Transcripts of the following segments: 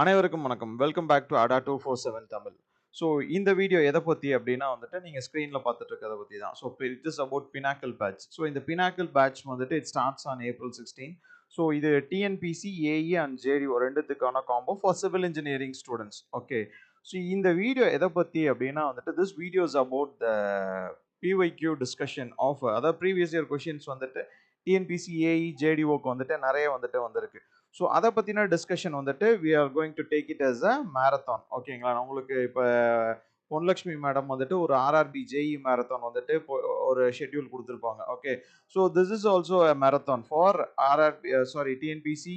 அனைவருக்கும் வணக்கம். Welcome back to Adda two four seven Tamil. So இந்த வீடியோ எதை பற்றி அப்படின்னா வந்துட்டு நீங்கள் ஸ்க்ரீனில் பார்த்துட்டு இருக்கிறத பற்றி தான். So it is about pinnacle batch so இந்த பினாக்கல் பேட்ச் வந்துட்டு it starts on April sixteen so இது TNPSC AE and JDO ரெண்டுத்துக்கான combo for civil engineering students okay so இந்த வீடியோ எதை பற்றி அப்படின்னா வந்துட்டு this video's about the PYQ discussion of அதாவது previous year questions வந்துட்டு டிஎன்பிசி ஏஇ ஜேடிஓக்கு வந்துட்டு நிறைய வந்துட்டு வந்திருக்கு. ஸோ அதை பற்றின டிஸ்கஷன் வந்துட்டு we are going to take it as a marathon ஓகேங்களா உங்களுக்கு இப்போ பொன்லக்ஷ்மி மேடம் வந்துட்டு ஒரு ஆர்ஆர்பி ஜேஇ மேரத்தான் வந்துட்டு இப்போ ஒரு ஷெட்யூல் கொடுத்துருப்பாங்க. Okay so this is also a marathon for RRB sorry TNPSC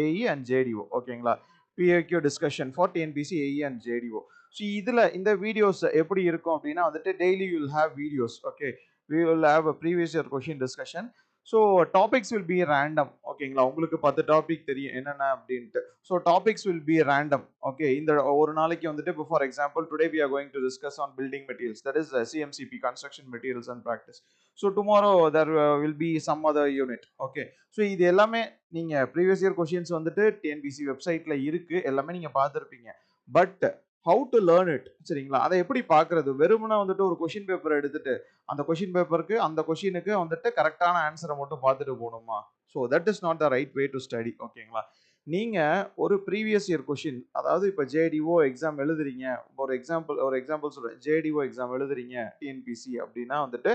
AE and JDO ஓகேங்களா PYQ discussion for TNPSC AE and JDO so இதில் இந்த வீடியோஸ் எப்படி இருக்கும் அப்படின்னா வந்துட்டு daily you'll have videos okay we will have a previous year question discussion so topics will be random ஓகேங்களா உங்களுக்கு பத்து டாபிக் தெரியும். என்னென்ன அப்படின்ட்டு. So topics will be random okay இந்த ஒரு நாளைக்கு வந்துட்டு இப்போ for example today we are going to discuss on building materials that is CMCB construction materials and practice so tomorrow there will be some other unit okay so இது எல்லாமே நீங்கள் previous year questions வந்துட்டு TNPSC வெப்சைட்டில் இருக்குது எல்லாமே நீங்கள் பார்த்துருப்பீங்க. But how to learn it சரிங்களா? அதை எப்படி பார்க்கறது? வெறுமனே வந்துட்டு ஒரு கொஷின் பேப்பர் எடுத்துட்டு அந்த கொஷின் பேப்பருக்கு அந்த கொஷினுக்கு வந்துட்டு கரெக்டான ஆன்சரை மட்டும் பார்த்துட்டு போகணுமா? So that is not the right way to study ஓகேங்களா? நீங்கள் ஒரு ப்ரீவியஸ் இயர் கொஷின் அதாவது இப்போ ஜேடிஓ எக்ஸாம் எழுதுறீங்க. ஒரு எக்ஸாம்பிள் ஒரு எக்ஸாம்பிள் சொல்கிறேன் ஜேடிஓ எக்ஸாம் எழுதுறீங்க டிஎன்பிசி அப்படின்னா வந்துட்டு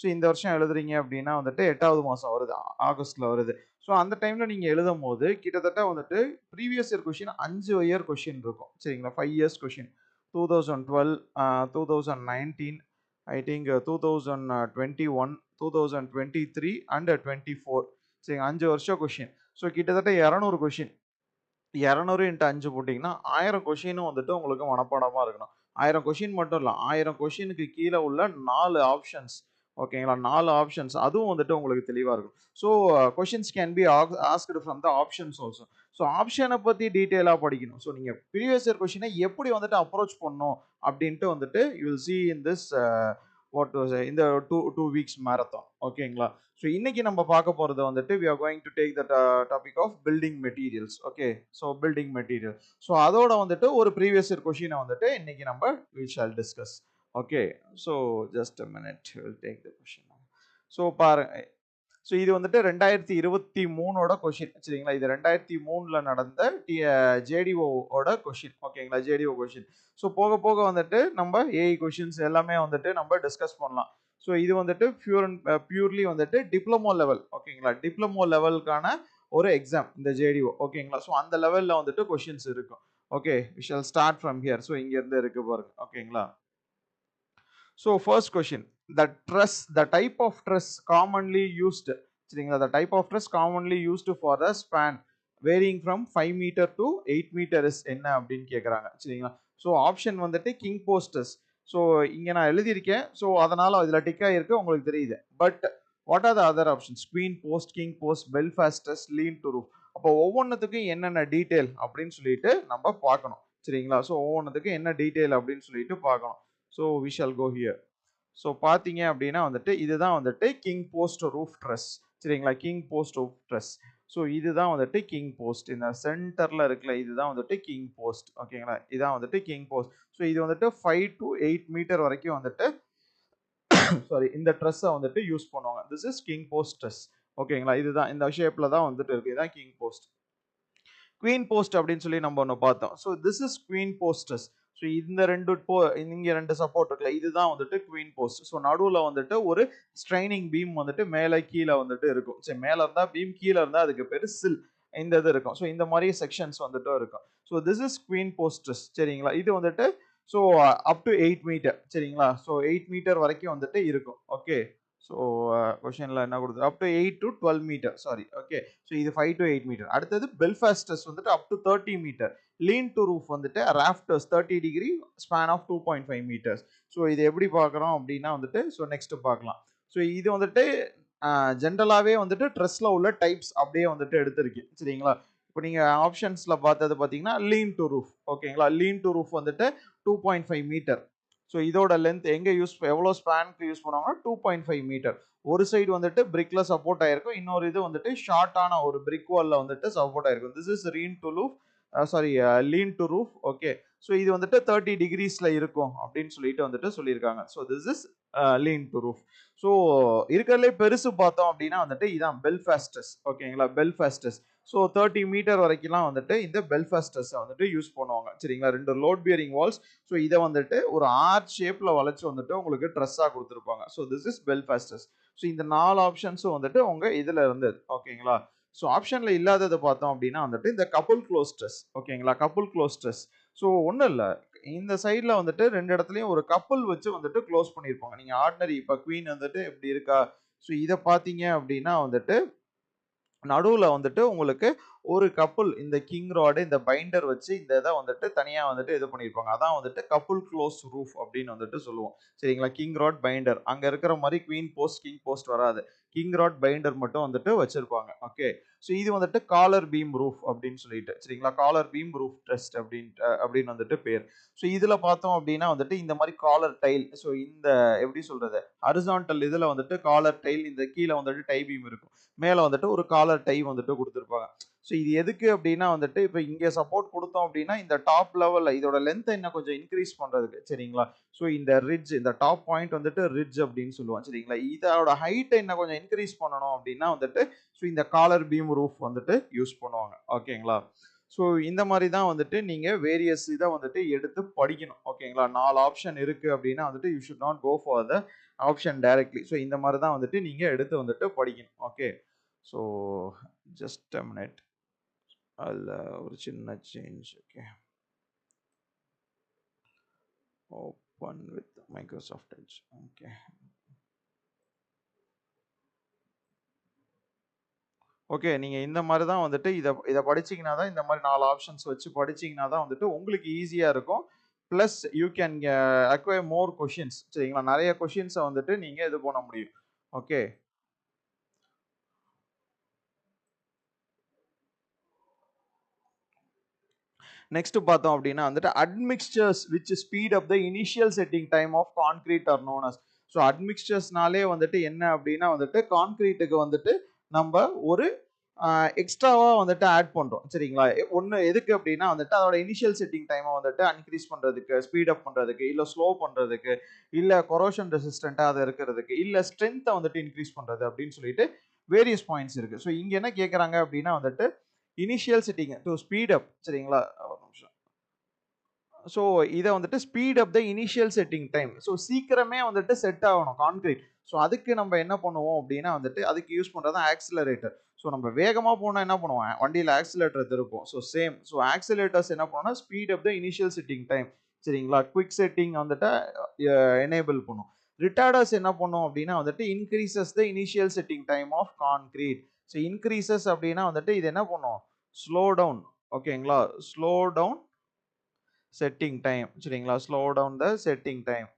ஸோ இந்த வருஷம் எழுதுறீங்க அப்படின்னா வந்துட்டு எட்டாவது மாதம் வருது ஆகஸ்ட்டில் வருது. ஸோ அந்த டைமில் நீங்கள் எழுதும் போது கிட்டத்தட்ட வந்துட்டு ப்ரீவியஸ் இயர் கொஷின் அஞ்சு இயர் கொஷின் இருக்கும். சரிங்களா? Five years question two thousand twelve two thousand nineteen I think two thousand twenty one two thousand twenty three and twenty four சரிங்க? அஞ்சு வருஷம் கொஷின் ஸோ கிட்டத்தட்ட இரநூறு கொஷின் இரநூறு இன்ட்டு அஞ்சு போட்டிங்கன்னா ஆயிரம் கொஷினும் வந்துட்டு உங்களுக்கு மனப்பாடமாக இருக்கணும். ஆயிரம் கொஷின் மட்டும் இல்லை ஆயிரம் கொஷினுக்கு கீழே உள்ள நாலு ஆப்ஷன்ஸ் ஓகேங்களா? நாலு ஆப்ஷன்ஸ் அதுவும் வந்துட்டு உங்களுக்கு தெளிவாக இருக்கும். So questions can be asked from the options also so ஆப்ஷனை பற்றி டீட்டெயிலாக படிக்கணும். ஸோ நீங்கள் ப்ரீவியஸ் இயர் கொஷினை எப்படி வந்துட்டு அப்ரோச் பண்ணணும் அப்படின்ட்டு வந்துட்டு you will see in this what இந்த டூ டூ வீக்ஸ் மேரத்தான் ஓகேங்களா? ஸோ இன்னைக்கு நம்ம பார்க்க போகிறது வந்துட்டு we are going to take the topic of building materials okay so building material so அதோட வந்துட்டு ஒரு ப்ரீவியஸ் இயர் கொஷினை வந்துட்டு இன்னைக்கு நம்ம we shall discuss okay so just a minute will take the question so பாருங்க ஸோ இது வந்துட்டு ரெண்டாயிரத்தி இருபத்தி மூணோட கொஷின் சரிங்களா? இது ரெண்டாயிரத்தி மூணில் நடந்த டி ஜேடிஓட கொஷின் ஓகேங்களா ஜேடிஓ கொஷின் ஸோ போக போக வந்துட்டு நம்ம ஏஐ கொஷின்ஸ் எல்லாமே வந்துட்டு நம்ம டிஸ்கஸ் பண்ணலாம். ஸோ இது வந்துட்டு பியூர் அண்ட் பியூர்லி வந்துட்டு டிப்ளமோ லெவல் ஓகேங்களா டிப்ளமோ லெவலுக்கான ஒரு எக்ஸாம் இந்த ஜேடிஓ ஓகேங்களா ஸோ அந்த லெவலில் வந்துட்டு கொஷின்ஸ் இருக்கும். Okay Vishal start from here so இங்கேருந்து இருக்கு பாருங்க ஓகேங்களா so first question the dress the type of dress commonly used சரிங்களா? The type of dress commonly used for the span varying from five metre to eight metre is என்ன அப்படின்னு கேட்குறாங்க சரிங்களா? So option வந்துட்டு கிங் போஸ்டர்ஸ் ஸோ இங்கே நான் எழுதியிருக்கேன். So அதனால் இதில் டிக்காக இருக்கு உங்களுக்கு தெரியுது. But what are the other options queen post king post Belfasts lean to roof அப்போ ஒவ்வொன்றுத்துக்கும் என்னென்ன டீட்டெயில் அப்படின்னு சொல்லிட்டு நம்ம பார்க்கணும் சரிங்களா? ஸோ ஒவ்வொன்றுத்துக்கும் என்ன டீட்டெயில் அப்படின்னு சொல்லிட்டு பார்க்கணும். So we shall go here so பார்த்தீங்க அப்படின்னா வந்துட்டு இதுதான் வந்துட்டு கிங் போஸ்ட் ரூஃப் ட்ரெஸ் சரிங்களா? King post roof truss so இதுதான் வந்துட்டு கிங் போஸ்ட் இந்த சென்டரில் இருக்குல்ல இதுதான் வந்துட்டு கிங் போஸ்ட் ஓகேங்களா? இதான் வந்துட்டு கிங் போஸ்ட் ஸோ இது வந்துட்டு ஃபைவ் டு எயிட் மீட்டர் வரைக்கும் வந்துட்டு சாரி இந்த ட்ரெஸ்ஸை வந்துட்டு யூஸ் பண்ணுவாங்க. This is king post truss ஓகேங்களா? இதுதான் இந்த ஷேப்பில் தான் வந்துட்டு இருக்குது இதுதான் கிங் போஸ்ட் குவீன் போஸ்ட் அப்படின்னு சொல்லி நம்ம ஒன்று பார்த்தோம். So this is queen posters so இந்த ரெண்டு போ இங்கே ரெண்டு சப்போர்ட் இருக்குல்ல இதுதான் வந்துட்டு குவீன் போஸ்ட் ஸோ நடுவில் வந்துட்டு ஒரு ஸ்ட்ரைனிங் பீம் வந்துட்டு மேலே கீழே வந்துட்டு இருக்கும். சரி மேலே இருந்தால் பீம் கீழே இருந்தால் அதுக்கு பேர் சில் இந்த இது இருக்கும். ஸோ இந்த மாதிரி செக்ஷன்ஸ் வந்துட்டு இருக்கும். So this is queen posters சரிங்களா? இது வந்துட்டு so up to eight metre சரிங்களா? ஸோ எயிட் மீட்டர் வரைக்கும் வந்துட்டு இருக்கும். ஓகே ஸோ கொஷனில் uh, என்ன கொடுத்து up to eight to twelve metre sorry okay so இது ஃபைவ் டு எயிட் மீட்டர் அடுத்தது பெல்ஃபாஸ்டஸ் வந்துட்டு up to thirty metre lean to roof வந்துட்டு rafters thirty degree span of two point five metres so இது எப்படி பார்க்குறோம் அப்படின்னா வந்துட்டு so next பார்க்கலாம். ஸோ இது வந்துட்டு ஜென்ரலாகவே வந்துட்டு ட்ரெஸ்ஸில் உள்ள டைப்ஸ் அப்படியே வந்துட்டு எடுத்திருக்கு. சரிங்களா? இப்போ நீங்கள் ஆப்ஷன்ஸில் பார்த்தது பார்த்தீங்கன்னா லீன் டு ரூஃப் ஓகேங்களா லீன் டு ரூஃப் வந்துட்டு two point five metre so இதோட லென்த் எங்கே யூஸ் எவ்வளோ ஸ்பேனுக்கு யூஸ் பண்ணுவாங்கன்னா டூ பாயிண்ட் ஃபைவ் மீட்டர் ஒரு சைடு வந்துட்டு பிரிக்ல சப்போர்ட் ஆயிருக்கும். இன்னொரு இது வந்துட்டு ஷார்ட்டான ஒரு பிரிக் வாலில் வந்துட்டு சப்போர்ட் ஆயிருக்கும். This is lean to roof sorry lean to roof okay so இது வந்துட்டு தேர்ட்டி டிகிரிஸில் இருக்கும் அப்படின்னு சொல்லிட்டு வந்துட்டு சொல்லியிருக்காங்க. So this is lean to roof so இருக்கிறதுலே பெருசு பார்த்தோம் அப்படின்னா வந்துட்டு இதான் பெல்ஃபாஸ்டஸ் ஓகேங்களா பெல்ஃபாஸ்டஸ் ஸோ தேர்ட்டி மீட்டர் வரைக்கும்லாம் வந்துட்டு இந்த பெல்ஃபாஸ்டஸை வந்துட்டு யூஸ் பண்ணுவாங்க. சரிங்களா? ரெண்டு லோட் பியரிங் வால்ஸ் ஸோ இதை வந்துட்டு ஒரு ஆர்ட் ஷேப்பில் வளைச்சு வந்துட்டு உங்களுக்கு ட்ரெஸ்ஸாக கொடுத்துருப்பாங்க. So this is Belfasts so இந்த நாலு ஆப்ஷன்ஸும் வந்துட்டு உங்கள் இதில் இருந்தது ஓகேங்களா? ஸோ ஆப்ஷனில் இல்லாததை பார்த்தோம் அப்படின்னா வந்துட்டு இந்த கப்புள் க்ளோஸ் ஓகேங்களா? கப்புள் க்ளோஸ் ஸோ ஒன்றும் இல்லை. இந்த சைடில் வந்துட்டு ரெண்டு இடத்துலையும் ஒரு கப்புள் வச்சு வந்துட்டு க்ளோஸ் பண்ணியிருப்பாங்க. நீங்கள் ஆர்டினரி இப்போ குவீன் வந்துட்டு எப்படி இருக்கா? ஸோ இதை பார்த்தீங்க அப்படின்னா வந்துட்டு நடுவில் வந்துட்டு உங்களுக்கு ஒரு கப்புள் இந்த கிங் ராடு இந்த பைண்டர் வச்சு இந்த இதை வந்துட்டு தனியாக வந்துட்டு இது பண்ணியிருப்பாங்க. அதான் வந்துட்டு கப்புள் க்ளோஸ் ரூஃப் அப்படின்னு வந்துட்டு சொல்லுவோம். சரிங்களா? கிங் ராட் பைண்டர் அங்கே இருக்கிற மாதிரி குவீன் போஸ்ட் கிங் போஸ்ட் வராது. கிங் ராட் பைண்டர் மட்டும் வந்துட்டு வச்சிருப்பாங்க. ஓகே ஸோ இது வந்துட்டு காலர் பீம் ரூஃப் அப்படின்னு சொல்லிட்டு சரிங்களா? காலர் பீம் ரூஃப் ட்ரஸ்ட் அப்படின்ட்டு அப்படின்னு வந்துட்டு பேர். ஸோ இதில் பார்த்தோம் அப்படின்னா வந்துட்டு இந்த மாதிரி காலர் டைல் ஸோ இந்த எப்படி சொல்றது? அரிசான்டல் இதில் வந்துட்டு காலர் டைல் இந்த கீழே வந்துட்டு டை பீம் இருக்கும். மேலே வந்துட்டு ஒரு காலர் டை வந்துட்டு கொடுத்துருப்பாங்க. ஸோ இது எதுக்கு அப்படின்னா வந்துட்டு இப்போ இங்கே சப்போர்ட் கொடுத்தோம் அப்படின்னா இந்த டாப் லெவலில் இதோட லென்த்தை இன்னும் கொஞ்சம் இன்க்ரீஸ் பண்ணுறதுக்கு சரிங்களா? ஸோ இந்த ரிட்ஜ் இந்த டாப் பாயிண்ட் வந்துட்டு ரிட்ஜ் அப்படின்னு சொல்லுவோம் சரிங்களா? இதோட ஹைட்டை இன்னும் கொஞ்சம் இன்க்ரீஸ் பண்ணணும் அப்படின்னா வந்துட்டு ஸோ இந்த காலர் பீம் ரூஃப் வந்துட்டு யூஸ் பண்ணுவாங்க ஓகேங்களா? ஸோ இந்த மாதிரி தான் வந்துட்டு நீங்கள் வேரியஸ் இதை வந்துட்டு எடுத்து படிக்கணும் ஓகேங்களா? நாலு ஆப்ஷன் இருக்குது அப்படின்னா வந்துட்டு you should not go for the option directly so இந்த மாதிரி தான் வந்துட்டு நீங்கள் எடுத்து வந்துட்டு படிக்கணும் okay? So just a minute அதில் ஒரு சின்ன change okay open with Microsoft Edge okay okay நீங்கள் இந்த மாதிரி தான் வந்துட்டு இதை இதை படிச்சிங்கன்னா தான் இந்த மாதிரி நாலு ஆப்ஷன்ஸ் வச்சு படிச்சிங்கன்னா தான் வந்துட்டு உங்களுக்கு ஈஸியாக இருக்கும். Plus you can acquire more questions சரிங்களா? நிறைய கொஷின்ஸை வந்துட்டு நீங்கள் இது பண்ண முடியும். ஓகே நெக்ஸ்ட் பார்த்தோம் அப்படின்னா வந்துட்டு admixtures which speed up the initial setting time of concrete are known as so அட்மிக்சர்ஸ்னாலே வந்துட்டு என்ன அப்படின்னா வந்துட்டு கான்கிரீட்டுக்கு வந்துட்டு நம்ம ஒரு எக்ஸ்ட்ராவாக வந்துட்டு ஆட் பண்ணுறோம் சரிங்களா? ஒன்று எதுக்கு அப்படின்னா வந்துட்டு அதோட இனிஷியல் செட்டிங் டைமை வந்துட்டு இன்க்ரீஸ் பண்ணுறதுக்கு ஸ்பீட் அப் பண்ணுறதுக்கு இல்லை ஸ்லோ பண்ணுறதுக்கு இல்லை கொரோஷன் ரெசிஸ்டண்ட்டாக அதை இருக்கிறதுக்கு இல்லை ஸ்ட்ரென்த்தை வந்துட்டு இன்க்ரீஸ் பண்ணுறது அப்படின்னு சொல்லிட்டு வேரியஸ் பாயிண்ட்ஸ் இருக்குது ஸோ இங்கே என்ன கேட்குறாங்க அப்படின்னா வந்துட்டு initial setting to speed up சரிங்களா? ஒரு நிமிஷம். ஸோ இதை வந்துட்டு speed up the initial setting time so சீக்கிரமே வந்துட்டு செட் ஆகணும் கான்கிரீட் ஸோ அதுக்கு நம்ம என்ன பண்ணுவோம் அப்படின்னா வந்துட்டு அதுக்கு யூஸ் பண்ணுறது ஆக்சிலரேட்டர் ஸோ நம்ம வேகமாக போனால் என்ன பண்ணுவோம்? வண்டியில் ஆக்சிலேட்டர் இருக்கும் ஸோ சேம் ஸோ ஆக்சிலேட்டர்ஸ் என்ன பண்ணோம்னா speed up the initial setting time சரிங்களா? குவிக் செட்டிங் வந்துட்டு எனேபிள் பண்ணும். ரிட்டார்டர்ஸ் என்ன பண்ணும் அப்படின்னா வந்துட்டு increases the initial setting time of concrete so increases அப்படின்னா வந்துட்டு இது என்ன பண்ணும்? ஸ்லோ டவுன் ஓகேங்களா ஸ்லோ டவுன் செட்டிங் டைம் சரிங்களா? Slow down the setting time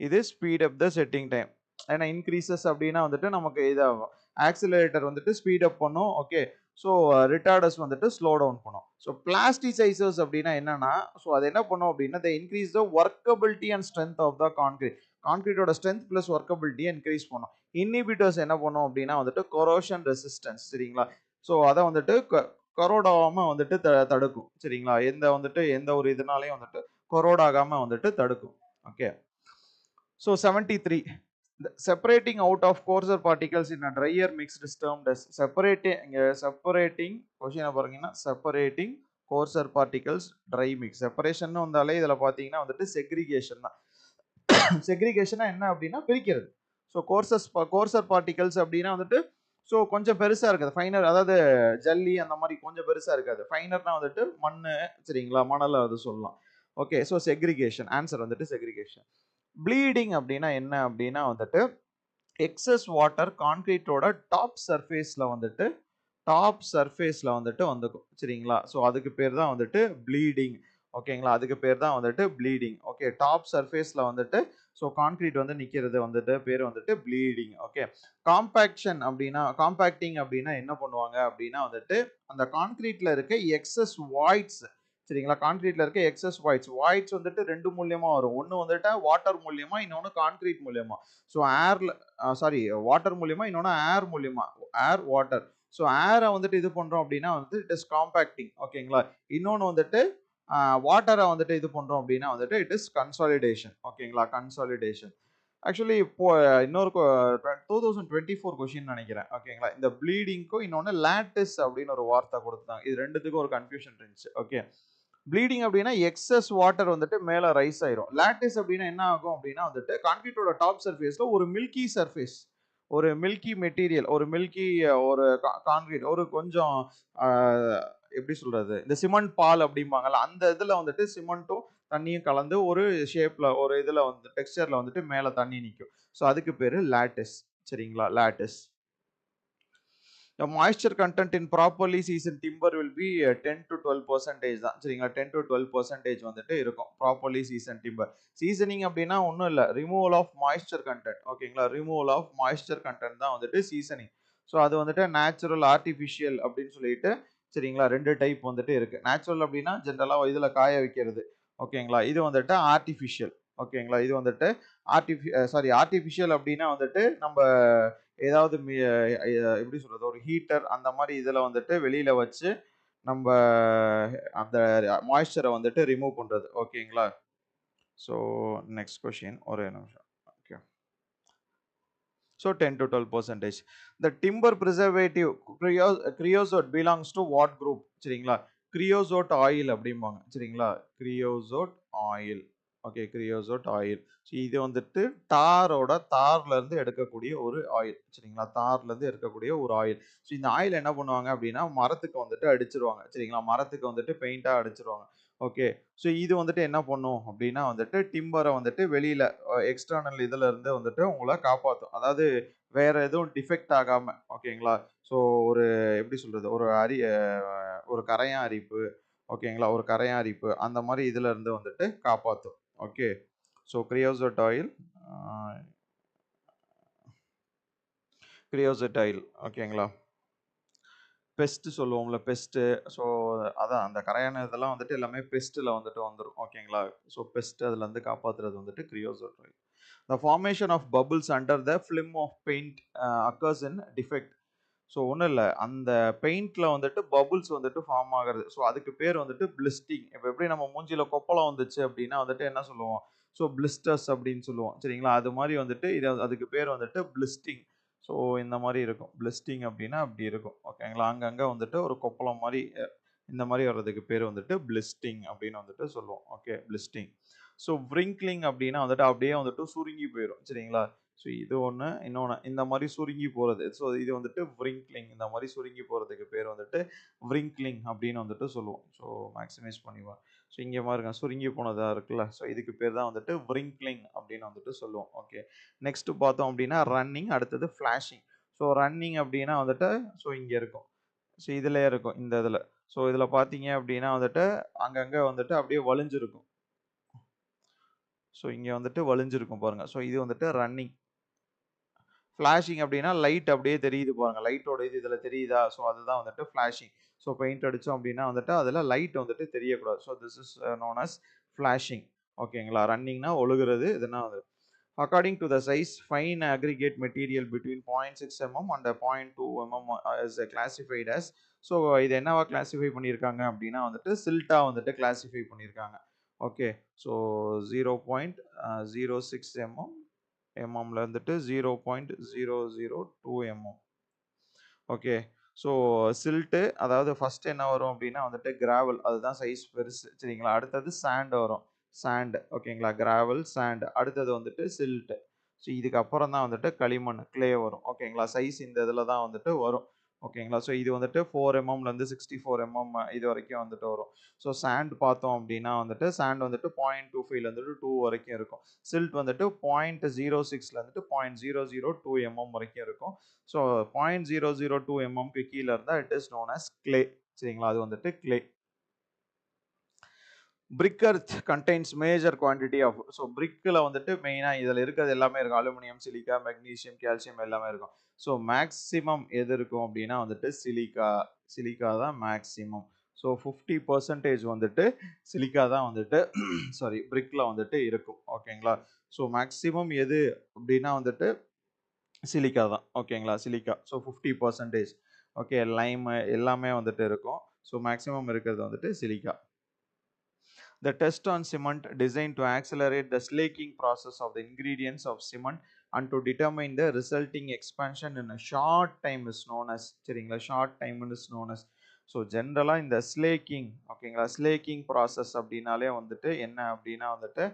இது speed up the setting time ஏன்னா இன்க்ரீசஸ் அப்படின்னா வந்துட்டு நமக்கு இதாகும் ஆக்சிலரேட்டர் வந்துட்டு ஸ்பீட் அப் பண்ணும். ஓகே ஸோ ரிட்டார்டர்ஸ் வந்துட்டு ஸ்லோ டவுன் பண்ணும். ஸோ பிளாஸ்டிசைசர்ஸ் அப்படின்னா என்னன்னா ஸோ அது என்ன பண்ணும் அப்படின்னா the increase the workability and strength of the concrete கான்கிரீட்டோட strength plus ஒர்க்கபிலிட்டியை இன்க்ரீஸ் பண்ணும். இன்ஹிபிட்டர்ஸ் என்ன பண்ணும் அப்படின்னா வந்துட்டு கொரோஷன் ரெசிஸ்டன்ஸ் சரிங்களா? ஸோ அதை வந்துட்டு கொரோடாகாம வந்துட்டு த தடுக்கும் சரிங்களா? எந்த வந்துட்டு எந்த ஒரு இதனாலையும் வந்துட்டு கொரோடாகாமல் வந்துட்டு தடுக்கும் okay so seventy three separating out of coarser particles in a drier mixed storm does separating இங்கே செப்பரேட்டிங் கொஷினை பாருங்கன்னா separating coarser particles dry mix separation வந்தாலே இதில் பார்த்தீங்கன்னா வந்துட்டு செக்ரிகேஷன் தான். செக்ரிகேஷனா என்ன அப்படின்னா பிரிக்கிறது. ஸோ கோர்சஸ் கோர்சர் பார்ட்டிகல்ஸ் அப்படின்னா வந்துட்டு ஸோ கொஞ்சம் பெருசாக இருக்காது. ஃபைனர் அதாவது ஜல்லி அந்த மாதிரி கொஞ்சம் பெருசாக இருக்காது. ஃபைனர்னா வந்துட்டு மண் சரிங்களா? மணல் அது சொல்லலாம். ஓகே ஸோ செக்ரிகேஷன் ஆன்சர் வந்துட்டு செக்ரிகேஷன் ப்ளீடிங் அப்படின்னா என்ன அப்படின்னா வந்துட்டு எக்ஸஸ் வாட்டர் கான்கிரீட்டோட டாப் சர்ஃபேஸில் வந்துட்டு டாப் சர்ஃபேஸில் வந்துட்டு வந்துக்கும். சரிங்களா? ஸோ அதுக்கு பேர் தான் வந்துட்டு ப்ளீடிங் ஓகேங்களா? அதுக்கு பேர் தான் வந்துட்டு ப்ளீடிங் ஓகே டாப் சர்ஃபேஸில் வந்துட்டு ஸோ கான்கிரீட் வந்து நிற்கிறது வந்துட்டு பேர் வந்துட்டு ப்ளீடிங் ஓகே காம்பேக்ஷன் அப்படின்னா காம்பேக்டிங் அப்படின்னா என்ன பண்ணுவாங்க அப்படின்னா வந்துட்டு அந்த கான்கிரீட்டில் இருக்க எக்ஸஸ் வாய்ட்ஸ் சரிங்களா? கான்கிரீட்ல இருக்க எக்ஸஸ் வாய்ட்ஸ் வாய்ட்ஸ் வந்துட்டு ரெண்டு மூலியமா வரும். ஒன்று வந்துட்டு வாட்டர் மூலியமா இன்னொன்று கான்கிரீட் மூலியமா. ஸோ ஏர்ல சாரி வாட்டர் மூலியமா இன்னொன்று ஏர் மூலியமா. ஏர் வாட்டர் ஸோ ஏரை வந்துட்டு இது பண்ணுறோம் அப்படின்னா வந்து இட் இஸ் காம்பேக்டிங் ஓகேங்களா? இன்னொன்று வந்துட்டு வாட்டரை வந்துட்டு இது பண்ணுறோம் அப்படின்னா வந்துட்டு இட் இஸ் கன்சாலிடேஷன் ஓகேங்களா கன்சாலிடேஷன் ஆக்சுவலி இப்போ இன்னொரு two thousand twenty four question நினைக்கிறேன். ஓகேங்களா இந்த ப்ளீடிங்க்கும் இன்னொன்று லேட்டிஸ் அப்படின்னு ஒரு வார்த்தை கொடுத்தாங்க. இது ரெண்டுத்துக்கும் ஒரு கன்ஃபியூஷன் இருந்துச்சு. ஓகே ப்ளீடிங் அப்படின்னா எக்ஸஸ் வாட்டர் வந்துட்டு மேலே ரைஸ் ஆயிரும். லேட்டிஸ் அப்படின்னா என்ன ஆகும் அப்படின்னா வந்துட்டு கான்கிரீட்டோட டாப் சர்ஃபேஸில் ஒரு மில்கி சர்ஃபேஸ் ஒரு மில்கி மெட்டீரியல் ஒரு மில்கி ஒரு கான்கிரீட் ஒரு கொஞ்சம் எப்படி சொல்றது? இந்த சிமெண்ட் பால் அப்படிம்பாங்கல்ல அந்த இதில் வந்துட்டு சிமெண்ட்டும் தண்ணியும் கலந்து ஒரு ஷேப்ல ஒரு இதில் வந்து டெக்ஸ்டர்ல வந்துட்டு மேலே தண்ணி நிற்கும் ஸோ அதுக்கு பேர் லேட்டஸ் சரிங்களா? லேட்டஸ் the moisture content in properly seasoned timber will be uh, 10 to 12 percentage தான். சரிங்களா? டென் டு டுவெல் பர்சன்டேஜ் வந்துட்டு இருக்கும். ப்ராப்பர்லி சீசன் டிம்பர் சீசனிங் அப்படின்னா ஒன்றும் இல்லை. ரிமூவல் ஆஃப் மாய்ஸ்சர் கண்டென்ட் ஓகேங்களா? ரிமூவல் ஆஃப் மாய்ஸ்சர் கண்டென்ட் தான் வந்துட்டு சீசனிங் ஸோ அது வந்துட்டு நேச்சுரல் ஆர்டிஃபிஷியல் அப்படின்னு சொல்லிட்டு சரிங்களா? ரெண்டு டைப் வந்துட்டு இருக்குது நேச்சுரல் அப்படின்னா ஜென்ரலாக இதில் காய வைக்கிறது. ஓகேங்களா? இது வந்துட்டு ஆர்டிஃபிஷியல் ஓகேங்களா? இது வந்துட்டு ஆர்டிஃபி சாரி ஆர்டிஃபிஷியல் அப்படின்னா வந்துட்டு நம்ம ஏதாவது எப்படி சொல்கிறது ஒரு ஹீட்டர் அந்த மாதிரி இதில் வந்துட்டு வெளியில் வச்சு நம்ம அந்த மாய்ஸ்சரை வந்துட்டு ரிமூவ் பண்ணுறது ஓகேங்களா? ஸோ நெக்ஸ்ட் கொஷின் ஒரே நிமிஷம். So ten to twelve percentage the timber preservative creosote creosote belongs what group? Group சரிங்களா? creosote ஆயில் அப்படிம்பாங்க. சரிங்களா? creosote oil okay creosote oil so இது வந்துட்டு தாரோட தார்ல இருந்து எடுக்கக்கூடிய ஒரு ஆயில் சரிங்களா? தார்ல இருந்து எடுக்கக்கூடிய ஒரு ஆயில் ஸோ இந்த ஆயில் என்ன பண்ணுவாங்க அப்படின்னா மரத்துக்கு வந்துட்டு அடிச்சிருவாங்க. சரிங்களா? மரத்துக்கு வந்துட்டு பெயிண்டா அடிச்சிருவாங்க. ஓகே. ஸோ இது வந்துட்டு என்ன பண்ணும் அப்படின்னா வந்துட்டு டிம்பரை வந்துட்டு வெளியில் எக்ஸ்டர்னல் இதில் இருந்து வந்துட்டு உங்களை காப்பாற்றும் அதாவது வேற எதுவும் டிஃபெக்ட் ஆகாமல் ஓகேங்களா? ஸோ ஒரு எப்படி சொல்கிறது ஒரு அரி ஒரு கரையான் அரிப்பு ஓகேங்களா? ஒரு கரையான் அரிப்பு அந்த மாதிரி இதில் இருந்து வந்துட்டு காப்பாற்றும் okay. So creosote oil creosote oil ஓகேங்களா? பெஸ்ட்டு சொல்லுவோம்ல பெஸ்ட்டு ஸோ அதான் அந்த கரையான இதெல்லாம் வந்துட்டு எல்லாமே பெஸ்ட்டில் வந்துட்டு வந்துடும் ஓகேங்களா ஸோ பெஸ்ட் அதுலேருந்து காப்பாற்றுறது வந்துட்டு creosote the formation of bubbles under the film of paint occurs in defect so ஒன்றும் இல்லை. அந்த பெயிண்டில் வந்துட்டு பபுள்ஸ் வந்துட்டு ஃபார்ம் ஆகிறது. ஸோ அதுக்கு பேர் வந்துட்டு பிளிஸ்டிங் இப்போ எப்படி நம்ம மூஞ்சியில் கொப்பளம் வந்துச்சு அப்படின்னா வந்துட்டு என்ன சொல்லுவோம்? ஸோ பிளிஸ்டர்ஸ் அப்படின்னு சொல்லுவோம். சரிங்களா? அது மாதிரி வந்துட்டு இது அதுக்கு பேர் வந்துட்டு பிளிஸ்டிங் ஸோ இந்த மாதிரி இருக்கும். பிளிஸ்டிங் அப்படின்னா அப்படி இருக்கும். ஓகேங்களா அங்கங்கே வந்துட்டு ஒரு கொப்பளம் மாதிரி இந்த மாதிரி வர்றதுக்கு பேர் வந்துட்டு பிளிஸ்டிங் அப்படின்னு வந்துட்டு சொல்லுவோம். ஓகே பிளிஸ்டிங் ஸோ விரிங்க்லிங் அப்படின்னா வந்துட்டு அப்படியே வந்துட்டு சுருங்கி போயிடும் சரிங்களா? ஸோ இது ஒன்று இன்னொன்று இந்த மாதிரி சுருங்கி போகிறது ஸோ இது வந்துட்டு விரிங்க்லிங் இந்த மாதிரி சுருங்கி போகிறதுக்கு பேர் வந்துட்டு விரிங்க்லிங் அப்படின்னு வந்துட்டு சொல்லுவோம். ஸோ மேக்ஸிமைஸ் பண்ணிடுவேன் ஸோ இங்கே பாருங்க சுருங்கி போனதாக இருக்குல்ல. ஸோ இதுக்கு பேர் தான் வந்துட்டு விரிங்க்லிங் அப்படின்னு வந்துட்டு சொல்லுவோம். ஓகே நெக்ஸ்ட்டு பார்த்தோம் அப்படின்னா ரன்னிங் அடுத்தது ஃப்ளாஷிங் ஸோ ரன்னிங் அப்படின்னா வந்துட்டு ஸோ இங்கே இருக்கும். ஸோ இதில் இருக்கும் இந்த இதில். ஸோ இதில் பார்த்தீங்க அப்படின்னா வந்துட்டு அங்கங்கே வந்துட்டு அப்படியே வலிஞ்சிருக்கும். ஸோ இங்கே வந்துட்டு வலிஞ்சிருக்கும் பாருங்கள் ஸோ இது வந்துட்டு ரன்னிங் ஃப்ளாஷிங் அப்படின்னா லைட் அப்படியே தெரியுது பாருங்கள் லைட்டோட இது இதில் தெரியுதா? ஸோ அதுதான் வந்துட்டு ஃப்ளாஷிங் ஸோ பெயிண்ட் அடித்தோம் அப்படின்னா வந்துட்டு அதில் லைட் வந்துட்டு தெரியக்கூடாது. So this is known as flashing ஓகேங்களா ரன்னிங்னா ஒழுகுறது இதுனா வந்து. According to the size fine aggregate material between point six mm and point two mm is classified as so இது என்னவா கிளாசிஃபை பண்ணியிருக்காங்க அப்படின்னா வந்துட்டு சில்ட்டா வந்துட்டு கிளாசிஃபை பண்ணியிருக்காங்க. Okay so zero point zero six mm எம்எம்ல வந்துட்டு zero point zero zero two mm okay so silt அதாவது first என்ன வரும் அப்படின்னா வந்துட்டு கிராவல் அதுதான் சைஸ் பெருசு. சரிங்களா? அடுத்தது சாண்ட் வரும். சாண்ட் ஓகேங்களா கிராவல் சாண்ட் அடுத்தது வந்துட்டு சில்ட்டு ஸோ இதுக்கப்புறம் தான் வந்துட்டு களிமண் கிளே வரும். ஓகேங்களா சைஸ் இந்த இதில் தான் வந்துட்டு வரும். ஓகேங்களா? ஸோ இது வந்துட்டு ஃபோர் எம்எம்லேருந்து சிக்ஸ்டி ஃபோர் எம்எம் இது வரைக்கும் வந்துட்டு வரும். ஸோ சாண்ட் பார்த்தோம் அப்படின்னா வந்துட்டு சாண்ட் வந்துட்டு பாயிண்ட் டூ ஃபைவ்லேருந்துட்டு டூ வரைக்கும் இருக்கும். சில்ட் வந்துட்டு பாயிண்ட் ஜீரோ சிக்ஸ்லேருந்துட்டு point zero zero two mm வரைக்கும் இருக்கும். So point zero zero two எம்எம்க்கு கீழே இருந்தால் it is known as clay சரிங்களா? அது வந்துட்டு clay brick earth contains major quantity of so பிரிக்கில் வந்துட்டு மெயினாக இதில் இருக்கிறது எல்லாமே இருக்கும். அலுமினியம் சிலிக்கா மெக்னீஷியம் கால்சியம் எல்லாமே இருக்கும். ஸோ மேக்ஸிமம் எது இருக்கும் அப்படின்னா வந்துட்டு சிலிக்கா சிலிக்கா தான் மேக்ஸிமம் ஸோ ஃபிஃப்டி பர்சன்டேஜ் வந்துட்டு சிலிக்கா தான் வந்துட்டு சாரி பிரிக்கில் வந்துட்டு இருக்கும். ஓகேங்களா ஸோ மேக்ஸிமம் எது அப்படின்னா வந்துட்டு சிலிக்கா தான். ஓகேங்களா silica so fifty percentage okay lime எல்லாமே வந்துட்டு இருக்கும். ஸோ மேக்ஸிமம் இருக்கிறது வந்துட்டு silica The test on cement designed to accelerate the slaking process of the ingredients of cement and to determine the resulting expansion in a short time is known as சரிங்களா? short time is known as. So ஜென்ரலாக இந்த slaking ஓகேங்களா? Slaking process அப்படின்னாலே வந்துட்டு என்ன அப்படின்னா வந்துட்டு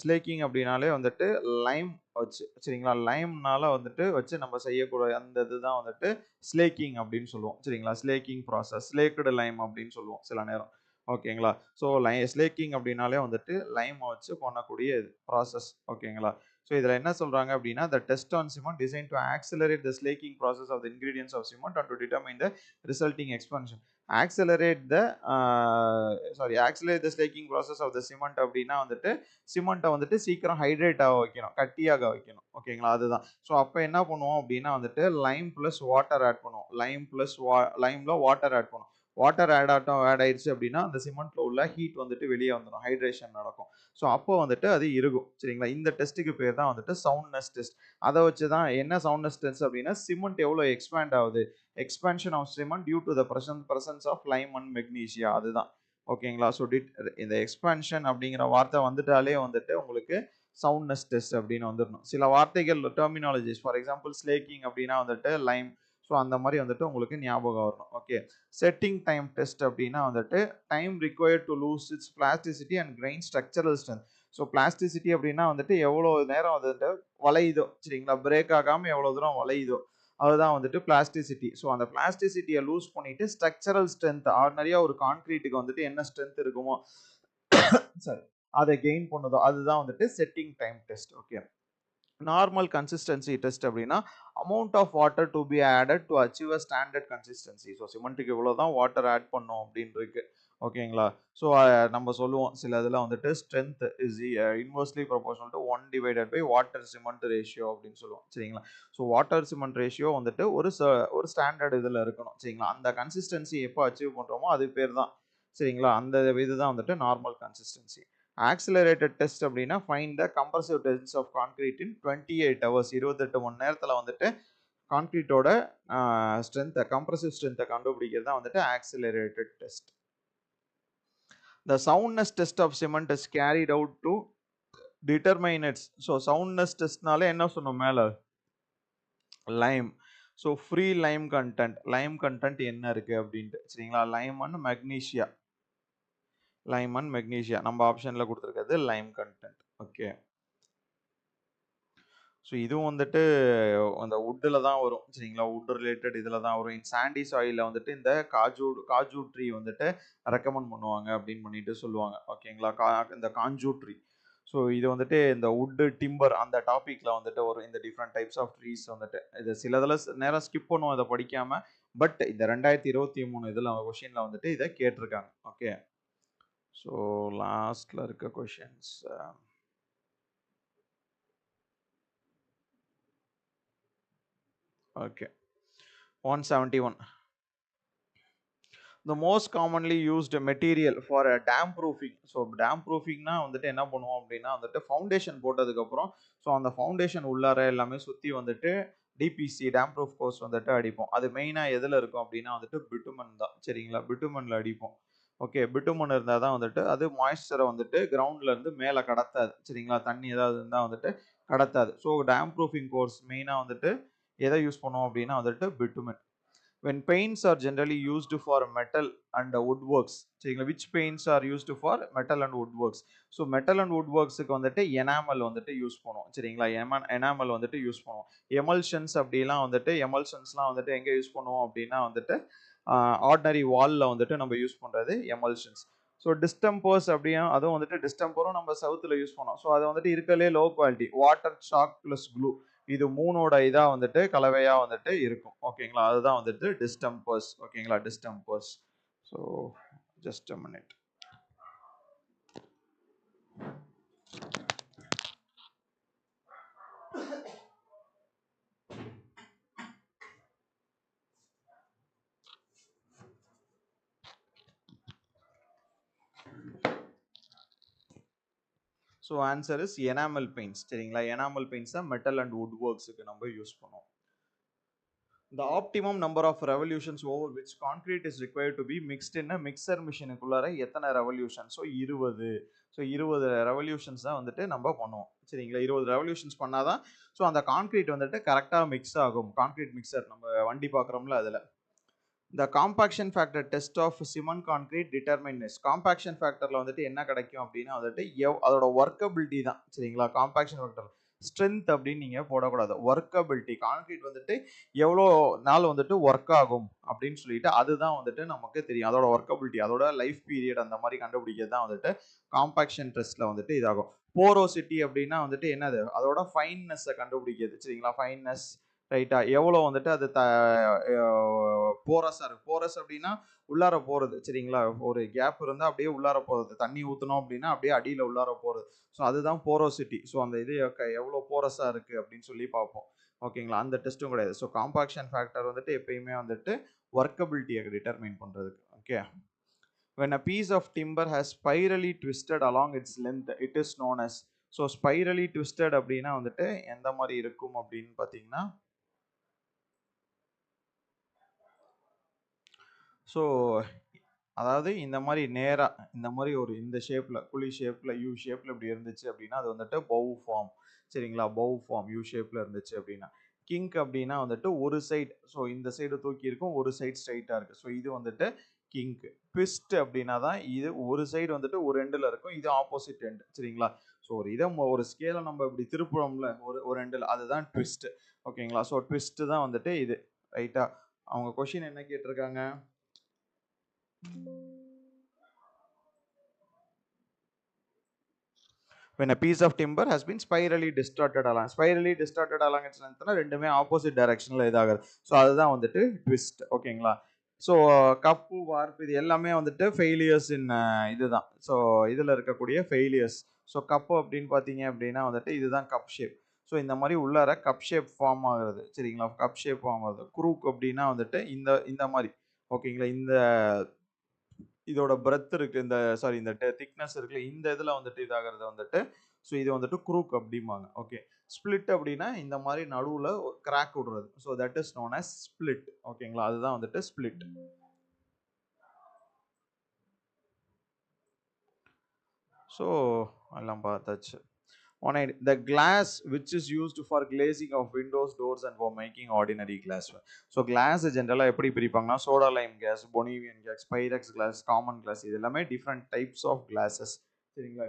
slaking அப்படின்னாலே வந்துட்டு லைம் வச்சு சரிங்களா? லைம்னால வந்துட்டு வச்சு நம்ம செய்யக்கூடிய அந்த இதுதான் வந்துட்டு ஸ்லேக்கிங் அப்படின்னு சொல்லுவோம். சரிங்களா? ஸ்லேக்கிங் ப்ராசஸ் ஸ்லேக்கடு லைம் அப்படின்னு சொல்லுவோம் சில நேரம். ஓகேங்களா? ஸோ லை ஸ்லேக்கிங் அப்படின்னாலே வந்துட்டு லைமை வச்சு பண்ணக்கூடிய ப்ராசஸ் ஓகேங்களா? ஸோ இதில் என்ன சொல்கிறாங்க அப்படின்னா the test on cement design to accelerate the slaking process of the ingredients of cement and to determine the resulting expansion accelerate the sorry accelerate the slaking process of the cement அப்படின்னா வந்துட்டு சிமெண்ட்டை வந்துட்டு சீக்கிரம் hydrate ஆக வைக்கணும் கட்டியாக வைக்கணும். ஓகேங்களா அதுதான். ஸோ அப்போ என்ன பண்ணுவோம் அப்படின்னா வந்துட்டு லைம் ப்ளஸ் வாட்டர் ஆட் பண்ணுவோம். லைம் ப்ளஸ் வா லைமில் வாட்டர் ஆட் பண்ணுவோம். வாட்டர் ஆட் ஆட்டம் ஆட் ஆயிடுச்சு அப்படின்னா அந்த சிமெண்ட்ல உள்ள ஹீட் வந்துட்டு வெளியே வந்துடும் ஹைட்ரேஷன் நடக்கும். ஸோ அப்போ வந்துட்டு அது இருக்கும் சரிங்களா? இந்த டெஸ்ட்டுக்கு பேர் தான் வந்துட்டு சவுண்ட்னஸ் டெஸ்ட் அதை வச்சு தான் என்ன சவுண்ட்னஸ் டெஸ்ட் அப்படின்னா சிமெண்ட் எவ்வளோ எக்ஸ்பேண்ட் ஆகுது? Expansion of cement due to the Prasan presence of lime and magnesia அதுதான். ஓகேங்களா? ஸோ டிட் இந்த எக்ஸ்பேன்ஷன் அப்படிங்கிற வார்த்தை வந்துட்டாலே வந்துட்டு உங்களுக்கு சவுண்ட்னஸ் டெஸ்ட் அப்படின்னு வந்துடணும் சில வார்த்தைகள் டெர்மினாலஜிஸ் ஃபார் எக்ஸாம்பிள் ஸ்லேக்கிங் அப்படின்னா வந்துட்டு லைம் ஸோ அந்த மாதிரி வந்துட்டு உங்களுக்கு ஞாபகம் வரணும். ஓகே செட்டிங் டைம் டெஸ்ட் அப்படின்னா வந்துட்டு time required to lose its plasticity and grain structural strength so plasticity அப்படின்னா வந்துட்டு எவ்வளோ நேரம் வந்துட்டு வளையுதோ சரிங்களா? பிரேக் ஆகாமல் எவ்வளோ தூரம் வளையுதோ அதுதான் வந்துட்டு பிளாஸ்டிசிட்டி ஸோ அந்த பிளாஸ்டிசிட்டியை லூஸ் பண்ணிட்டு ஸ்ட்ரக்சரல் ஸ்ட்ரென்த் ஆர்டினரியாக ஒரு கான்கிரீட்டுக்கு வந்துட்டு என்ன ஸ்ட்ரென்த் இருக்குமோ சாரி அதை கெயின் பண்ணுதோ அதுதான் வந்துட்டு setting time test okay normal consistency test அப்படின்னா amount of water to be added to achieve a standard consistency so சிமெண்ட்டுக்கு இவ்வளோ தான் வாட்டர் ஆட் பண்ணோம் அப்படின்னு இருக்கு ஓகேங்களா ஸோ நம்ம சொல்லுவோம். சில இதில் வந்துட்டு strength is inversely proportional to one divided by water cement ratio அப்படின்னு சொல்லுவோம். சரிங்களா? ஸோ வாட்டர் சிமெண்ட் ரேஷியோ வந்துட்டு ஒரு ஒரு ஸ்டாண்டர்ட் இதில் இருக்கணும். சரிங்களா? அந்த கன்சிஸ்டன்சி எப்போ அச்சீவ் பண்ணுறோமோ அது பேர் தான் சரிங்களா? அந்த இதுதான் வந்துட்டு நார்மல் கன்சிஸ்டன்சி ஆக்சிலரேட்டட் டெஸ்ட் அப்படின்னா fine the compressive test of concrete in twenty eight hours இருபத்தெட்டு மணி நேரத்தில் வந்துட்டு கான்கிரீட்டோட ஸ்ட்ரென்த்தை கம்ப்ரசிவ் ஸ்ட்ரென்த்தை கண்டுபிடிக்கிறது தான் வந்துட்டு accelerated test the soundness test of cement is carried out to determinants so soundness டெஸ்ட்னாலே என்ன சொன்னோம் மேலே? Lime so free lime content lime content என்ன இருக்குது அப்படின்ட்டு. சரிங்களா? Lime and magnesia lime and magnesia நம்ம ஆப்ஷனில் கொடுத்துருக்கிறது லைம் கண்டென்ட் ஓகே ஸோ இதுவும் வந்துட்டு அந்த வுட்டில் தான் வரும். சரிங்களா? வுட் ரிலேட்டட் இதில் தான் வரும். இன் சாண்டி சாயிலில் வந்துட்டு இந்த காஜூ காஜூ ட்ரீ வந்துட்டு ரெக்கமெண்ட் பண்ணுவாங்க அப்படின்னு பண்ணிட்டு சொல்லுவாங்க. ஓகேங்களா கா இந்த காஞ்சூ ட்ரீ ஸோ இது வந்துட்டு இந்த வுட்டு டிம்பர் அந்த டாப்பிக்கில் வந்துட்டு ஒரு இந்த டிஃப்ரெண்ட் டைப்ஸ் ஆஃப் ட்ரீஸ் வந்துட்டு. இது சிலதில் நேரம் ஸ்கிப் பண்ணுவோம் இதை படிக்காமல் பட் இந்த ரெண்டாயிரத்தி இருபத்தி மூணு இதில் கொஷினில் வந்துட்டு இதை கேட்டிருக்காங்க. ஓகே ஸோ லாஸ்டில் இருக்க questions okay one seventy one the most commonly used material for dam proofing so dam ப்ரூஃபிங்னா வந்துட்டு என்ன பண்ணுவோம் அப்படின்னா வந்துட்டு ஃபவுண்டேஷன் போட்டதுக்கப்புறம் ஸோ அந்த ஃபவுண்டேஷன் உள்ளார எல்லாமே சுற்றி வந்துட்டு டிபிசி டேம் ப்ரூஃப் கோர்ஸ் வந்துட்டு அடிப்போம். அது மெயினாக எதில் இருக்கும் அப்படின்னா வந்துட்டு பிட்டுமன் தான். சரிங்களா? பிட்டுமனில் அடிப்போம். ஓகே பிட்டுமன் இருந்தால் தான் வந்துட்டு அது மாய்ஸ்சரை வந்துட்டு கிரவுண்ட்லேருந்து மேலே கடத்தாது. சரிங்களா? தண்ணி ஏதாவது இருந்தால் வந்துட்டு கடத்தாது. ஸோ டேம் ப்ரூஃபிங் கோர்ஸ் மெயினாக வந்துட்டு எதை யூஸ் பண்ணுவோம் அப்படின்னா வந்துட்டு bitumen when are generally used for metal and wood works சரிங்களா? Which are used for metal and wood works so metal and wood ஒர்க்ஸுக்கு வந்துட்டு எனாமல் வந்துட்டு யூஸ் பண்ணுவோம். சரிங்களா? Enamel வந்துட்டு யூஸ் பண்ணுவோம். எமல்ஷன்ஸ் அப்படிலாம் வந்துட்டு எமல்ஷன்ஸ்லாம் வந்துட்டு எங்கே யூஸ் பண்ணுவோம் அப்படின்னா வந்துட்டு ஆர்டினரி வாலில் வந்துட்டு நம்ம யூஸ் பண்ணுறது எமல்ஷன்ஸ் ஸோ டிஸ்டம்பர்ஸ் அப்படியும் அதுவும் வந்துட்டு டிஸ்டம்பரும் நம்ம சவுத்தில் யூஸ் பண்ணோம். ஸோ அது வந்துட்டு இருக்கலே low quality water shock plus glue இது மூணோட இதாக வந்துட்டு கலவையாக வந்துட்டு இருக்கும். ஓகேங்களா அதுதான் வந்துட்டு டிஸ்டம்பர்ஸ் ஓகேங்களா distempers so just a minute so answer is enamel paints சரிங்களா? எனாமல் பெயிண்ட்ஸ் தான் மெட்டல் அண்ட் வுட் ஒர்க்ஸுக்கு நம்ம யூஸ் பண்ணுவோம். The optimum number of revolutions over which concrete is require to be mixed in mixer மிஷினுக்குள்ளார எத்தனை revolution so இருபது. So இருபது revolutions தான் வந்துட்டு நம்ம பண்ணுவோம். சரிங்களா? இருபது ரெவல்யூஷன்ஸ் பண்ணாதான் ஸோ அந்த கான்கிரீட் வந்துட்டு கரெக்டாக மிக்ஸ் ஆகும். கான்கிரீட் மிக்சர் நம்ம வண்டி பார்க்குறோம்ல அதில். The compaction factor test of cement concrete determines compaction ஃபேக்டரில் வந்துட்டு என்ன கிடைக்கும் அப்படின்னா வந்துட்டு எவ் அதோட ஒர்க்கபிலிட்டி தான். சரிங்களா? காம்பாக்ஷன் ஃபேக்டர் ஸ்ட்ரென்த் அப்படின்னு நீங்கள் போடக்கூடாது. ஒர்க்கபிலிட்டி கான்கிரீட் வந்துட்டு எவ்வளோ நாள் வந்துட்டு ஒர்க் ஆகும் அப்படின்னு சொல்லிட்டு அதுதான் வந்துட்டு நமக்கு தெரியும். அதோட ஒர்க்கபிலிட்டி அதோட லைஃப் பீரியட் அந்த மாதிரி கண்டுபிடிக்கிறது தான் வந்துட்டு காம்பாக்ஷன் டெஸ்ட்டில் வந்துட்டு இதாகும். போரோசிட்டி அப்படின்னா வந்துட்டு என்னது? அதோட ஃபைன்னஸை கண்டுபிடிக்கிறது. சரிங்களா? ஃபைன்னஸ் ரைட்டா எவ்வளோ வந்துட்டு அது த போரஸாக இருக்குது போரஸ் அப்படின்னா உள்ளார போகிறது சரிங்களா? ஒரு கேப் இருந்தால் அப்படியே உள்ளார போகிறது தண்ணி ஊற்றணும் அப்படின்னா அப்படியே அடியில் உள்ளார போகிறது ஸோ அதுதான் போரோசிட்டி ஸோ அந்த இது எவ்வளோ போரஸாக இருக்குது அப்படின்னு சொல்லி பார்ப்போம். ஓகேங்களா? அந்த டெஸ்ட்டும் கிடையாது. ஸோ காம்பாக்ஷன் ஃபேக்டர் வந்துட்டு எப்பயுமே வந்துட்டு ஒர்க்கபிலிட்டியை டிட்டர்மைன் பண்ணுறதுக்கு okay when a piece of timber has spirally twisted along its length it is known as. So spirally twisted அப்படின்னா வந்துட்டு எந்த மாதிரி இருக்கும் அப்படின்னு பார்த்தீங்கன்னா ஸோ அதாவது இந்த மாதிரி நேராக இந்த மாதிரி ஒரு இந்த ஷேப்பில் குழி ஷேப்பில் யூ ஷேப்பில் இப்படி இருந்துச்சு அப்படின்னா அது வந்துட்டு பவு ஃபார்ம் சரிங்களா? பவு ஃபார்ம் யூ ஷேப்பில் இருந்துச்சு அப்படின்னா. கிங்க் அப்படின்னா வந்துட்டு ஒரு சைடு ஸோ இந்த சைடு தூக்கி இருக்கும் ஒரு சைடு ஸ்ட்ரைட்டாக இருக்குது ஸோ இது வந்துட்டு கிங்க் ட்விஸ்ட் அப்படின்னா தான் இது ஒரு சைடு வந்துட்டு ஒரு எண்டில் இருக்கும் இது ஆப்போசிட் எண்ட் சரிங்களா? ஸோ ஒரு இதை ஒரு ஸ்கேலை நம்ம இப்படி திருப்புறோம்ல ஒரு ஒரு எண்டில் அதுதான் ட்விஸ்ட் ஓகேங்களா ஸோ ட்விஸ்ட்டு தான் வந்துட்டு இது. ரைட்டாக அவங்க கொஷின் என்ன கேட்டிருக்காங்க? When a piece of timber has been spirally distorted along spirally distorted along its length ரெண்டுமே ஆப்போசிட் டைரக்ஷனில் இதாகுது. ஸோ அதுதான் வந்துட்டு ட்விஸ்ட் ஓகேங்களா ஸோ கப்பு வார்ப்பு இது எல்லாமே வந்துட்டு ஃபெயிலியர்ஸ் இன் இதுதான். ஸோ இதில் இருக்கக்கூடிய ஃபெயிலியர்ஸ் ஸோ கப்பு அப்படின்னு பார்த்தீங்க அப்படின்னா வந்துட்டு இதுதான் கப் ஷேப் ஸோ இந்த மாதிரி உள்ளார கப் ஷேப் ஃபார்ம் ஆகுறது. சரிங்களா? கப் ஷேப் ஃபார்ம் ஆகுது. குரூக் அப்படின்னா வந்துட்டு இந்த இந்த மாதிரி. ஓகேங்களா இந்த இதோட பிரெத் இருக்கு இந்த சாரி இந்த திக்னஸ் இருக்குல்ல இந்த இதில் வந்துட்டு இதாகிறது வந்துட்டு ஸோ இது வந்துட்டு குரூக் அப்படிம்பாங்க ஓகே ஸ்பிளிட் அப்படின்னா இந்த மாதிரி நடுவில் கிராக் விடுறது. So that is known as split ஓகேங்களா அதுதான் வந்துட்டு ஸ்பிளிட் ஸோ எல்லாம் பார்த்தாச்சு. One eighty the glass which is used for glazing of windows doors and for making ordinary glass so glass ஜென்ரலாக எப்படி பிரிப்பாங்கன்னா சோடா லைம் கேஸ் பொனிவியன் கேஸ் பைரக்ஸ் கிளாஸ் காமன் கிளாஸ் இது எல்லாமே டிஃப்ரெண்ட் டைப்ஸ் ஆஃப் கிளாஸஸ் சரிங்களா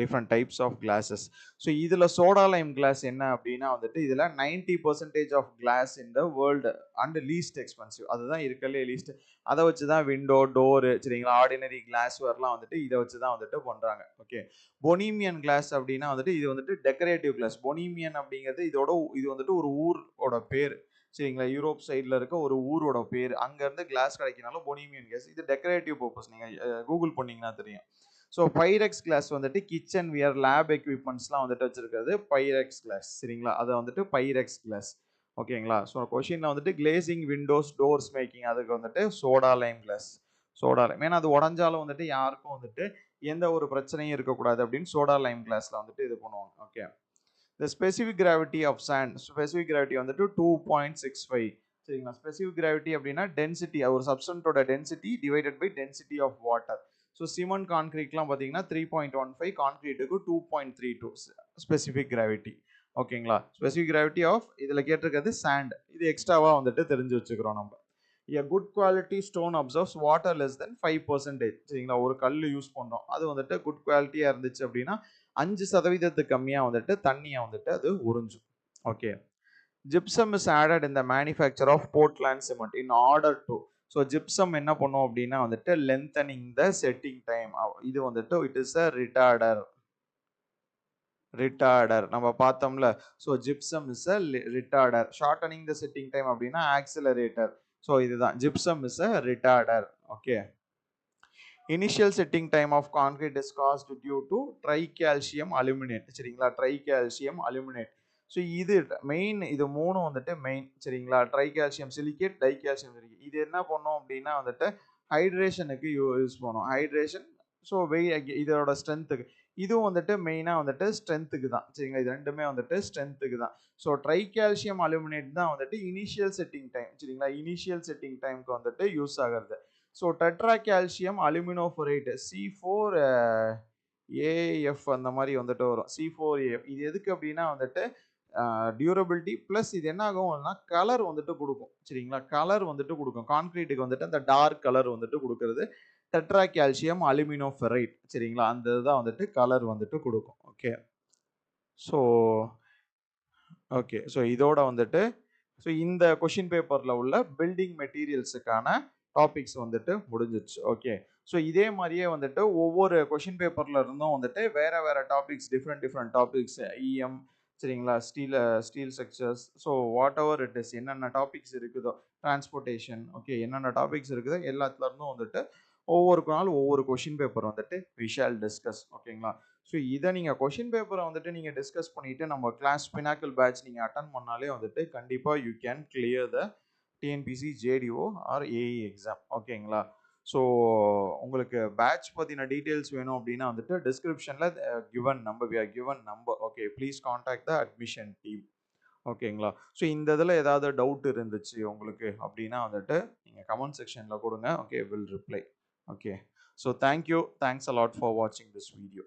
different types of glasses so இதில் soda lime glass என்ன அப்படின்னா வந்துட்டு இதில் ninety percentage of glass in the world and least expensive அதுதான் இருக்கலே லீஸ்ட் அதை வச்சு தான் விண்டோ டோரு சரிங்களா? ஆர்டினரி கிளாஸ் வரலாம் வந்துட்டு இதை வச்சு தான் வந்துட்டு பண்ணுறாங்க ஓகே பொனிமியன் கிளாஸ் அப்படின்னா வந்துட்டு இது வந்துட்டு டெக்கரேட்டிவ் கிளாஸ் பொனிமியன் அப்படிங்கிறது இதோட இது வந்துட்டு ஒரு ஊரோட பேர். சரிங்களா? யூரோப் சைடில் இருக்க ஒரு ஊரோட பேர். அங்கேருந்து கிளாஸ் கிடைக்கினாலும் பொனிமியன் கிளாஸ் இது டெக்கரேட்டிவ் பர்பஸ் நீங்கள் கூகுள் பண்ணிங்கன்னா தெரியும். ஸோ பைரெக்ஸ் கிளாஸ் வந்துட்டு கிச்சன் வியர் லேப் எக்யூப்மெண்ட்ஸ்லாம் வந்துட்டு வச்சிருக்கிறது. பைரெக்ஸ் கிளாஸ் சரிங்களா? அதை வந்துட்டு பைரெக்ஸ் கிளாஸ் ஓகேங்களா? ஸோ கொஷினில் வந்துட்டு கிளேசிங் விண்டோஸ் டோர்ஸ் மேக்கிங் அதுக்கு வந்துட்டு soda lime glass soda lime ஏன்னா அது உடஞ்சாலும் வந்துட்டு யாருக்கும் வந்துட்டு எந்த ஒரு பிரச்சனையும் இருக்கக்கூடாது அப்படின்னு சோடா லைம் கிளாஸில் வந்துட்டு இது பண்ணுவாங்க. Okay the specific gravity of sand. Specific gravity வந்துட்டு டூ பாயிண்ட் சிக்ஸ் ஃபைவ் சரிங்களா? ஸ்பெசிஃபிக் கிராவிட்டி அப்படின்னா டென்சிட்டி ஒரு சப்ஸ்டன்ட்டோட density divided by density of water so cement கான்கிரீட்லாம் பார்த்தீங்கன்னா three point one five கான்கிரீட்டுக்கு two point three two specific gravity ஓகேங்களா specific gravity of இதில் கேட்டிருக்கிறது sand இது எக்ஸ்ட்ராவாக வந்துட்டு தெரிஞ்சு வச்சுக்கிறோம் நம்ம. A good quality stone absorbs water less then five percentage சரிங்களா? ஒரு கல் யூஸ் பண்ணுறோம் அது வந்துட்டு குட் குவாலிட்டியாக இருந்துச்சு அப்படின்னா அஞ்சு சதவீதத்துக்கு கம்மியாக வந்துட்டு தண்ணியை வந்துட்டு அது உறிஞ்சும். ஓகே ஜிப்சம் இஸ் ஆடட் இந்த manufacture of Portland cement in order to so gypsum என்ன பண்ணும் அப்படின்னா வந்துட்டு லென்தனிங் த செட்டிங் டைம் இது வந்துட்டு it is a retarder retarder நம்ம பார்த்தோம்ல. So gypsum is a retarder shortening the setting time அப்படின்னா ஆக்சிலரேட்டர் ஸோ இதுதான். Gypsum is a retarder okay initial setting time of concrete is caused due to tri calcium aluminate சரிங்களா? Tri calcium aluminate so இது main இது மூணும் வந்துட்டு main சரிங்களா? Tri calcium silicate di calcium silicate இது என்ன பண்ணோம் அப்படின்னா வந்துட்டு ஹைட்ரேஷனுக்கு யூஸ் பண்ணும். ஹைட்ரேஷன் ஸோ வெய் இதோட ஸ்ட்ரென்த்துக்கு இதுவும் வந்துட்டு மெயினாக வந்துட்டு ஸ்ட்ரென்த்துக்கு தான். சரிங்களா? இது ரெண்டுமே வந்துட்டு ஸ்ட்ரென்த்துக்கு தான். ஸோ ட்ரை கால்சியம் அலுமினேட் தான் வந்துட்டு இனிஷியல் செட்டிங் டைம் சரிங்களா? இனிஷியல் செட்டிங் டைமுக்கு வந்துட்டு யூஸ் ஆகிறது. So tetra calcium aluminoferrite C four A F அந்த மாதிரி வந்துட்டு வரும். சி ஃபோர் ஏஎஃப் இது எதுக்கு அப்படின்னா வந்துட்டு டியூரபிலிட்டி ப்ளஸ் இது என்ன ஆகும்னா கலர் வந்துட்டு கொடுக்கும். சரிங்களா? கலர் வந்துட்டு கொடுக்கும். கான்கிரீட்டுக்கு வந்துட்டு அந்த டார்க் கலர் வந்துட்டு கொடுக்கறது. டெட்ரா கால்சியம் அலுமினோஃபெரைட் சரிங்களா? அந்த இதுதான் வந்துட்டு கலர் வந்துட்டு கொடுக்கும். ஓகே ஸோ ஓகே ஸோ இதோட வந்துட்டு ஸோ இந்த கொஷின் பேப்பரில் உள்ள பில்டிங் மெட்டீரியல்ஸுக்கான டாபிக்ஸ் வந்துட்டு முடிஞ்சிச்சு ஓகே ஸோ இதே மாதிரியே வந்துட்டு ஒவ்வொரு கொஷின் பேப்பர்ல இருந்தும் வந்துட்டு வேறு வேறு topics different different topics E M சரிங்களா? Steel steel structures. So what ever it is என்னென்ன டாபிக்ஸ் இருக்குதோ டிரான்ஸ்போர்ட்டேஷன் ஓகே என்னென்ன டாபிக்ஸ் இருக்குதோ எல்லாத்துலேருந்தும் வந்துட்டு ஒவ்வொரு நாள் ஒவ்வொரு கொஷின் பேப்பர் வந்துட்டு விஷால் டிஸ்கஸ் ஓகேங்களா ஸோ இதை நீங்கள் கொஷின் பேப்பரை வந்துட்டு நீங்கள் டிஸ்கஸ் பண்ணிவிட்டு நம்ம கிளாஸ் பினாக்கல் பேட்ச் நீங்கள் அட்டன் பண்ணாலே வந்துட்டு கண்டிப்பாக you can clear the TNPSC JDO or AE exam ஓகேங்களா ஸோ உங்களுக்கு பேட்ச் பற்றின டீட்டெயில்ஸ் வேணும் அப்படின்னா வந்துட்டு டிஸ்கிரிப்ஷனில் given number we are given number okay please contact the admission team ஓகேங்களா ஸோ இந்த இதில் ஏதாவது டவுட் இருந்துச்சு உங்களுக்கு அப்படின்னா வந்துட்டு நீங்கள் கமெண்ட் செக்ஷனில் கொடுங்க. Okay will reply okay so thank you thanks a lot for வாட்சிங் திஸ் வீடியோ